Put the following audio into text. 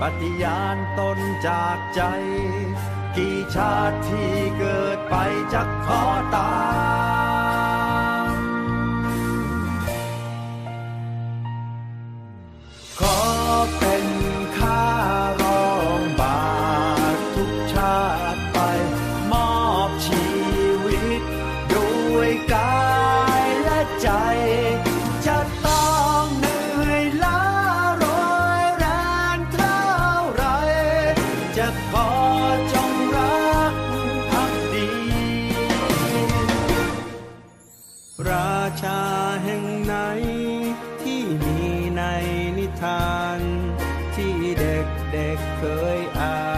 ปฏิญาณตนจากใจ กี่ชาติที่เกิดไปจะขอตามขอเป็นข้ารองบาททุกชาติไป จะขอจงรักพักดี ราชาแห่งไหนที่มีในนิทาน ที่เด็กๆเเคยอ่าน